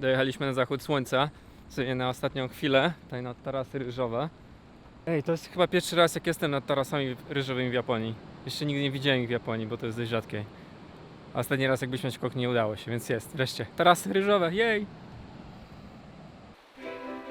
Dojechaliśmy na zachód słońca, sobie na ostatnią chwilę, tutaj na tarasy ryżowe. Ej, to jest chyba pierwszy raz jak jestem nad tarasami ryżowymi w Japonii. Jeszcze nigdy nie widziałem ich w Japonii, bo to jest dość rzadkie. A ostatni raz jakbyśmy skok nie udało się, więc jest. Wreszcie. Tarasy ryżowe, jej!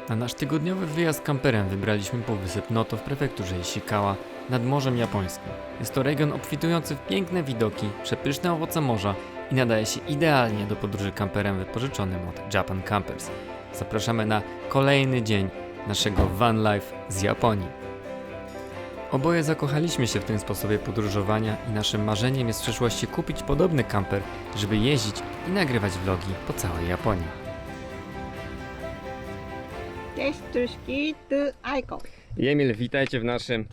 Na nasz tygodniowy wyjazd kamperem wybraliśmy półwysep Noto w prefekturze Ishikawa nad Morzem Japońskim. Jest to region obfitujący w piękne widoki, przepyszne owoce morza i nadaje się idealnie do podróży kamperem wypożyczonym od Japan Campers. Zapraszamy na kolejny dzień naszego van life z Japonii. Oboje zakochaliśmy się w tym sposobie podróżowania i naszym marzeniem jest w przyszłości kupić podobny kamper, żeby jeździć i nagrywać vlogi po całej Japonii. Cześć Truszki, tu Aiko. Emil, witajcie w naszym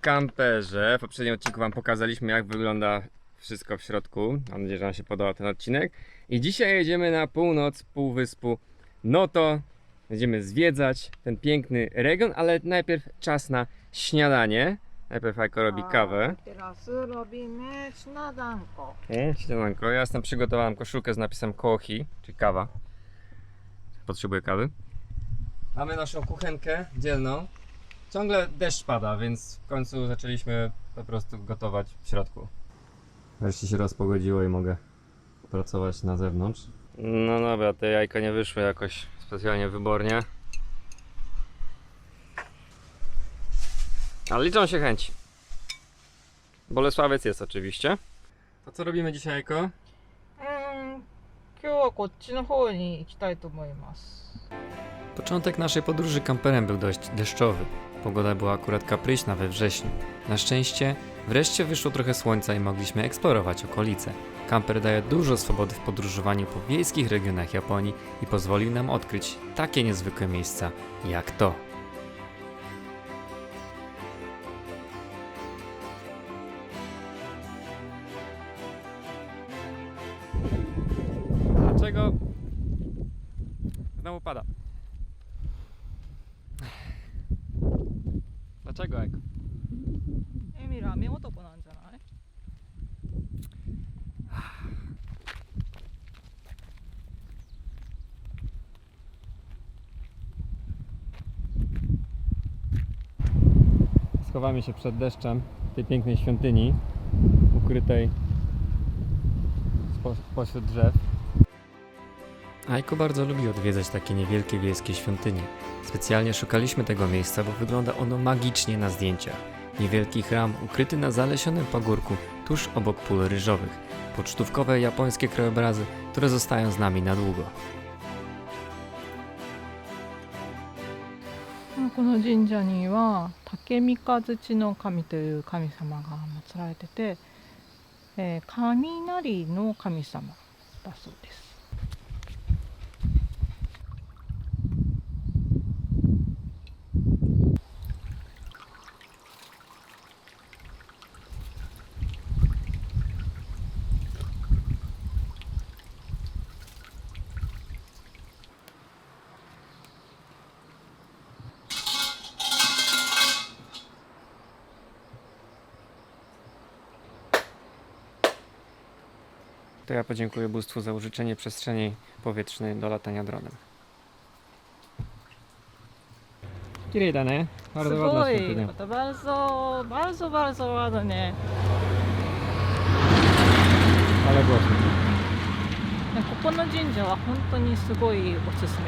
kamperze. W poprzednim odcinku Wam pokazaliśmy, jak wygląda wszystko w środku. Mam nadzieję, że Wam się podobał ten odcinek. I dzisiaj jedziemy na północ półwyspu Noto. Będziemy zwiedzać ten piękny region, ale najpierw czas na śniadanie. Najpierw Aiko robi kawę. Teraz robimy śniadanko. E, Śniadanko. Ja jestem przygotowałem koszulkę z napisem Kohi, czyli kawa. Potrzebuję kawy. Mamy naszą kuchenkę dzielną. Ciągle deszcz pada, więc w końcu zaczęliśmy po prostu gotować w środku. Wreszcie się rozpogodziło i mogę pracować na zewnątrz. No dobra, te jajka nie wyszły jakoś specjalnie wybornie. Ale liczą się chęci. Bolesławiec jest oczywiście. To co robimy dzisiaj, Jajko? うーん、今日はこっちの方に行きたいと思います。 Początek naszej podróży kamperem był dość deszczowy. Pogoda była akurat kapryśna we wrześniu. Na szczęście wreszcie wyszło trochę słońca i mogliśmy eksplorować okolice. Kamper daje dużo swobody w podróżowaniu po wiejskich regionach Japonii i pozwolił nam odkryć takie niezwykłe miejsca jak to. Schowamy się przed deszczem tej pięknej świątyni, ukrytej pośród drzew. Aiko bardzo lubi odwiedzać takie niewielkie wiejskie świątynie. Specjalnie szukaliśmy tego miejsca, bo wygląda ono magicznie na zdjęciach. Niewielki chram ukryty na zalesionym pagórku tuż obok pól ryżowych. Pocztówkowe japońskie krajobrazy, które zostają z nami na długo. この神社には竹三日月の神という神様が祀られてて、えー雷の神様だそうです。To ja podziękuję bóstwu za użyczenie przestrzeni powietrznej do latania dronem. Kirei da ne? す Bardzo ładna ごい świątynia. バルソバルソバルソワードね Ale głośno. ここの神社は本当にすごいおすすめ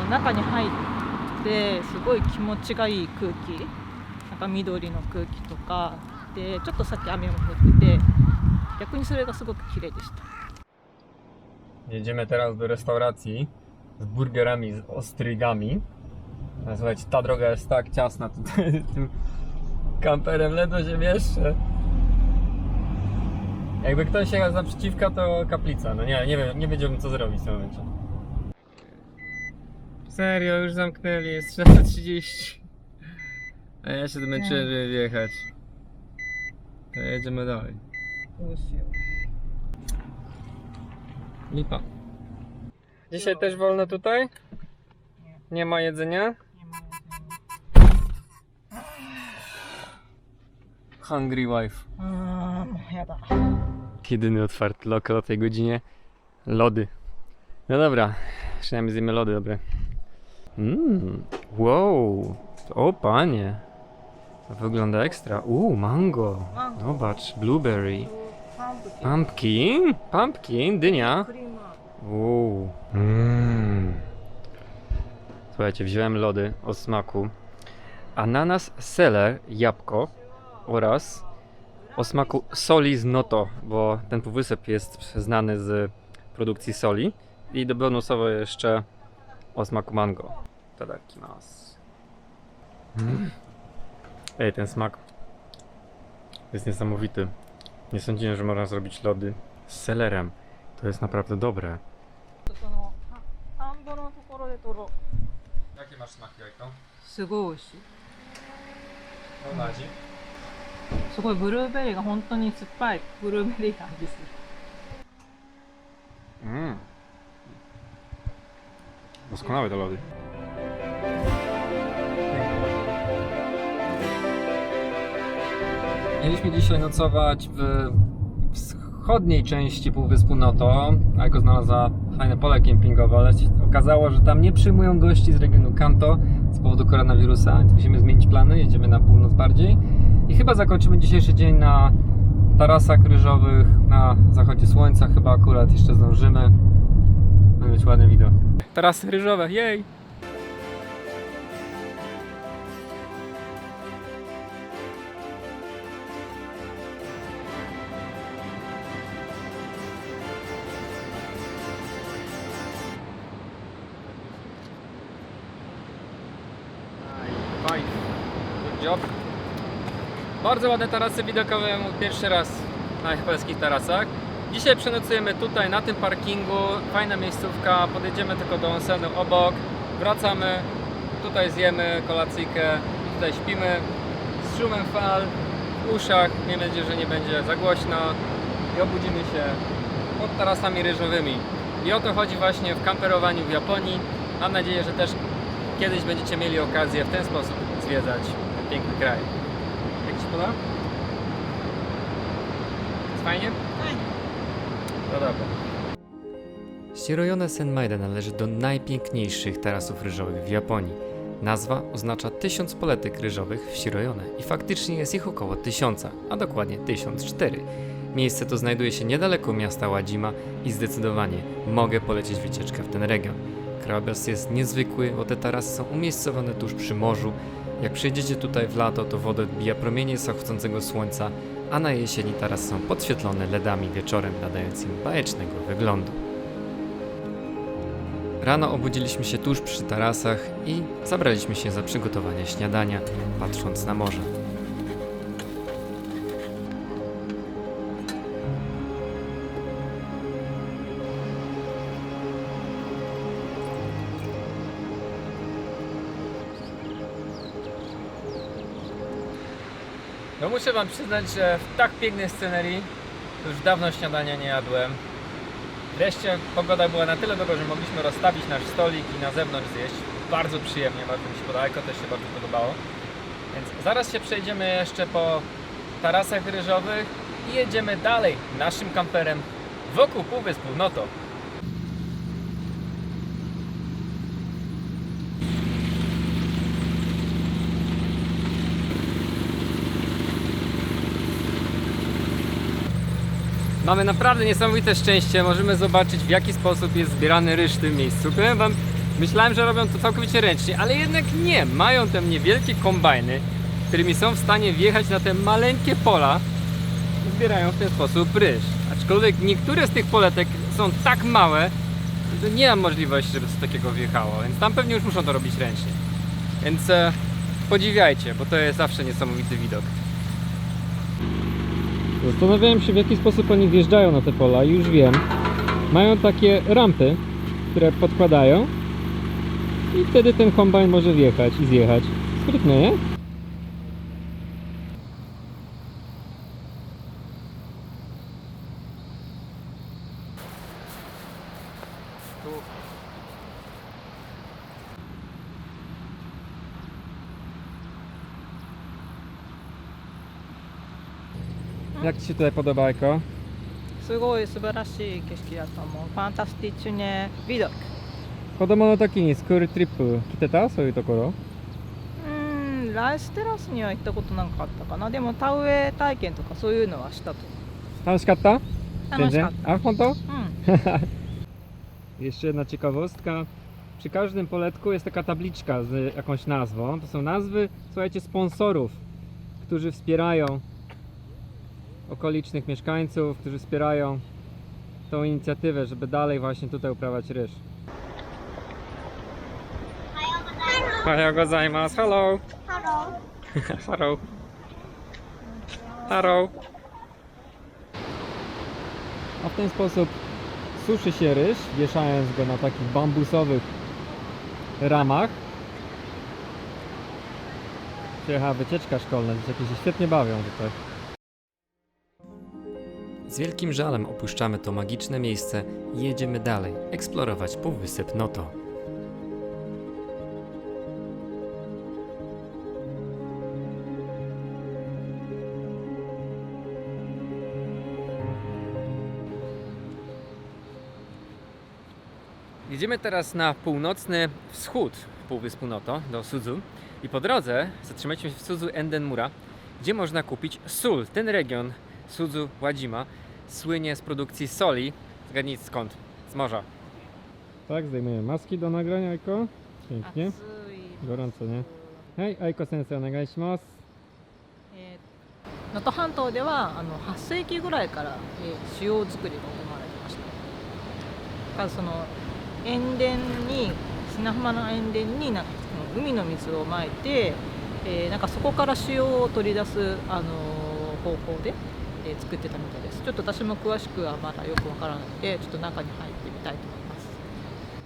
あの中に入ってすごい気持ちがいい空気なんか緑の空気とかでちょっとさっき雨も降ってて 逆にそれがすごく綺麗でした Jedziemy teraz do restauracji z burgerami, z ostrygami. Ale Słuchajcie, ta droga jest tak ciasna tutaj tym kamperem, ledwo się mieszczę. Jakby ktoś jechał z naprzeciwka, to kaplica. No nie, nie wiem, nie wiedziałbym co zrobić w tym momencie. Serio, już zamknęli, jest 6.30. A ja się zmęczyłem, żeby wjechać. To jedziemy dalej. odpuścił. Lipa. Dzisiaj też wolno tutaj? Nie. Nie ma jedzenia? Nie ma. Hungry wife. Mm, Jedyny otwarty lokal o tej godzinie. Lody. No dobra, przynajmniej zjemy lody, dobre. Mmm, wow, o panie. Wygląda ekstra. Uuu, mango. Zobacz, blueberry. Pumpkin? Pumpkin? Dynia? Uuu. Mm. Słuchajcie, wziąłem lody o smaku ananas, seler, jabłko oraz o smaku soli z noto, bo ten półwysep jest znany z produkcji soli i do bonusowo jeszcze o smaku mango. Tadakimasu. Mm. Ej, ten smak jest niesamowity. Nie sądziłem, że można zrobić lody z selerem. To jest naprawdę dobre. そのあ田んぼのところで取ろう Jakie masz smaki, Jajko? すごい美味しい No nadzi. すごいブルーベリーが本当に酸っぱいブルーベリーな味する Mm. Doskonałe te lody. Mieliśmy dzisiaj nocować w wschodniej części Półwyspu Noto. Ajko znalazła fajne pole kempingowe, ale się okazało, że tam nie przyjmują gości z regionu Kanto z powodu koronawirusa, więc musimy zmienić plany, jedziemy na północ bardziej. I chyba zakończymy dzisiejszy dzień na tarasach ryżowych na zachodzie słońca, chyba akurat jeszcze zdążymy. Będzie być ładny widok. Tarasy ryżowe, jej! Bardzo ładne tarasy widokowe, pierwszy raz na polskich tarasach. Dzisiaj przenocujemy tutaj na tym parkingu, fajna miejscówka, podjedziemy tylko do onsenu obok, wracamy, tutaj zjemy kolacyjkę, tutaj śpimy z szumem fal w uszach, miejmy nadzieję, że nie będzie za głośno i obudzimy się pod tarasami ryżowymi. I o to chodzi właśnie w kamperowaniu w Japonii. Mam nadzieję, że też kiedyś będziecie mieli okazję w ten sposób zwiedzać piękny kraj. Jak Ci się podoba? Jest fajnie? No dobra. Shirojone Senmaida należy do najpiękniejszych tarasów ryżowych w Japonii. Nazwa oznacza tysiąc poletek ryżowych w Shirojone i faktycznie jest ich około tysiąca, a dokładnie 1004. Miejsce to znajduje się niedaleko miasta Ładzima i zdecydowanie mogę polecieć wycieczkę w ten region. Krajobraz jest niezwykły, bo te tarasy są umiejscowione tuż przy morzu. Jak przyjdziecie tutaj w lato, to woda odbija promienie zachodzącego słońca, a na jesieni tarasy są podświetlone LEDami wieczorem nadającymi bajecznego wyglądu. Rano obudziliśmy się tuż przy tarasach i zabraliśmy się za przygotowanie śniadania, patrząc na morze. Muszę wam przyznać, że w tak pięknej scenerii już dawno śniadania nie jadłem. Wreszcie pogoda była na tyle dobra, że mogliśmy rozstawić nasz stolik i na zewnątrz zjeść. Bardzo przyjemnie, bardzo mi się podobało, Eko też się bardzo podobało. Więc zaraz się przejdziemy jeszcze po tarasach ryżowych i jedziemy dalej naszym kamperem wokół Półwyspu Noto. Mamy naprawdę niesamowite szczęście. Możemy zobaczyć w jaki sposób jest zbierany ryż w tym miejscu. Powiem wam, myślałem, że robią to całkowicie ręcznie, ale jednak nie. Mają te niewielkie kombajny, którymi są w stanie wjechać na te maleńkie pola i zbierają w ten sposób ryż. Aczkolwiek niektóre z tych poletek są tak małe, że nie mam możliwości, żeby coś takiego wjechało, więc tam pewnie już muszą to robić ręcznie. Więc e, podziwiajcie, bo to jest zawsze niesamowity widok. Zastanawiałem się w jaki sposób oni wjeżdżają na te pola i już wiem. Mają takie rampy, które podkładają i wtedy ten kombajn może wjechać i zjechać. Sprytne, nie? się tutaj podoba, Eko? すごい素晴らしい景色だと思うファンタスティッチュネビドク 子供の時にスクールトリップ来てたそういうところうーんライステラスには行ったことなかったかなでも田植え体験とかそういうのはしたと楽しかった楽しかったA w to? うん Jeszcze jedna ciekawostka. Przy każdym poletku jest taka tabliczka z jakąś nazwą. To są nazwy, słuchajcie, sponsorów, którzy wspierają okolicznych mieszkańców, którzy wspierają tą inicjatywę, żeby dalej właśnie tutaj uprawiać ryż. Ohayou gozaimasu. Hello. Hello. Hello. Hello. A w ten sposób suszy się ryż, wieszając go na takich bambusowych ramach. Przyjechała wycieczka szkolna, dzieciaki się świetnie bawią tutaj. Z wielkim żalem opuszczamy to magiczne miejsce i jedziemy dalej, eksplorować Półwysep Noto. Jedziemy teraz na północny wschód Półwyspu Noto, do Sudzu. I po drodze zatrzymaliśmy się w Sudzu Endenmura, gdzie można kupić sól. Ten region Sudzu Ładzima słynie z produkcji soli. Zgadnij skąd? Z morza. Tak, zdejmujemy maski do nagrania, Aiko. Pięknie. 暑い Gorąco, nie? Hej, Aiko sensei, onegai shimasu. えー能登半島ではあの8世紀ぐらいから、えー塩作りが行われてましただからその塩田に砂浜の塩田になんかその海の水をまいて、えーなんかそこから塩を取り出す、あのー方法で、えー作ってたみたいですちょっと私も詳しくはまだよくわからないのでちょっと中に入ってみたいと思います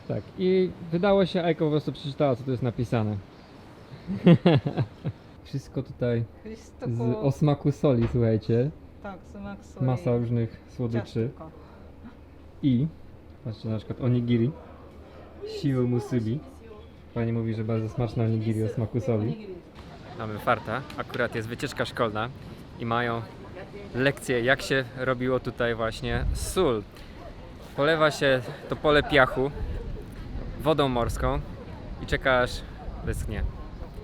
Tak, i wydało się, Aiko po prostu przeczytała, co tu jest napisane. Wszystko tutaj クリスト z コ o smaku soli, słuchajcie. タンクスマックソイ Masa różnych キャス słodyczy. とか I, patrzcie na przykład onigiri, siły musubi. Pani mówi, że bardzo smaczna onigiri o smaku soli. Mamy farta, akurat jest wycieczka szkolna i mają lekcję, jak się robiło tutaj właśnie sól. Polewa się to pole piachu wodą morską i czeka aż wyschnie.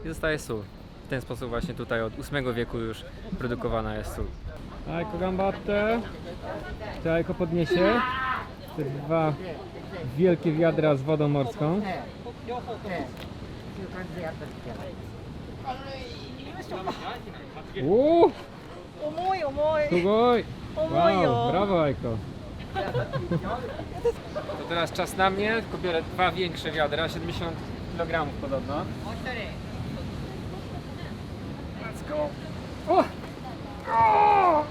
I zostaje sól. W ten sposób właśnie tutaj od VIII wieku już produkowana jest sól. Ajko gambatte. Czy Ajko podniesie te dwa wielkie wiadra z wodą morską. Uuu, 重い重い sugoj! 重いよ Wow, brawo Ajko. To teraz czas na mnie, tylko biorę dwa większe wiadra, 70 kg podobno. Let's go! O! O!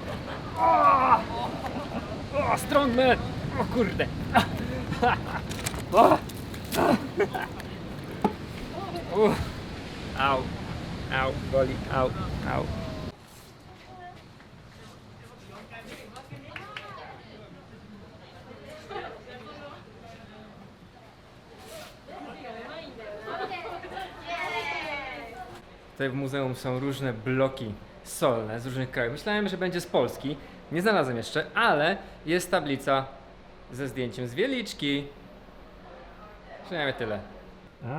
O! O, strongman! O kurde! O! Uff. Au, au, boli, au, au. Tutaj w muzeum są różne bloki solne z różnych krajów. Myślałem, że będzie z Polski. Nie znalazłem jeszcze, ale jest tablica ze zdjęciem z Wieliczki. Przynajmniej tyle.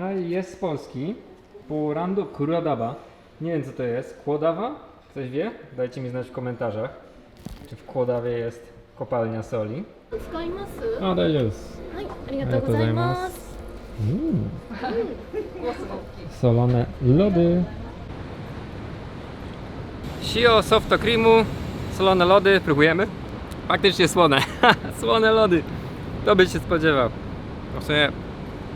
A jest z Polski. Purandu Kurodaba. Nie wiem co to jest. Kłodawa? Ktoś wie? Dajcie mi znać w komentarzach. Czy w Kłodawie jest kopalnia soli? 使います A, to jest. はい、ありがとうございます。 Mm. Solone lody. Sio Softo Creamu, solone lody, próbujemy. Faktycznie słone, słone lody. To by się spodziewał. No w sumie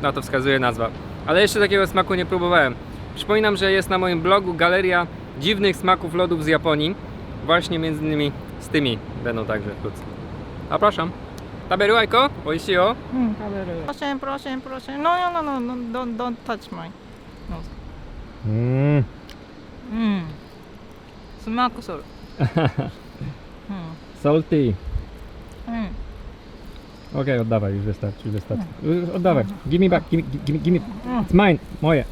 na to wskazuje nazwa. Ale jeszcze takiego smaku nie próbowałem. Przypominam, że jest na moim blogu galeria dziwnych smaków lodów z Japonii. Właśnie między innymi z tymi będą także wkrótce. Zapraszam. Taberuajko, oishi o. Hmm, proszę, proszę, proszę. No, no, no, no, don't, don't touch my nose. Mm smak sol. Salty. Okay, oddawaj, już wystarczy, już wystarczy. Mm. Już oddawaj. Mm. Give me back, give me, give me, give. It's mm. mine, moje.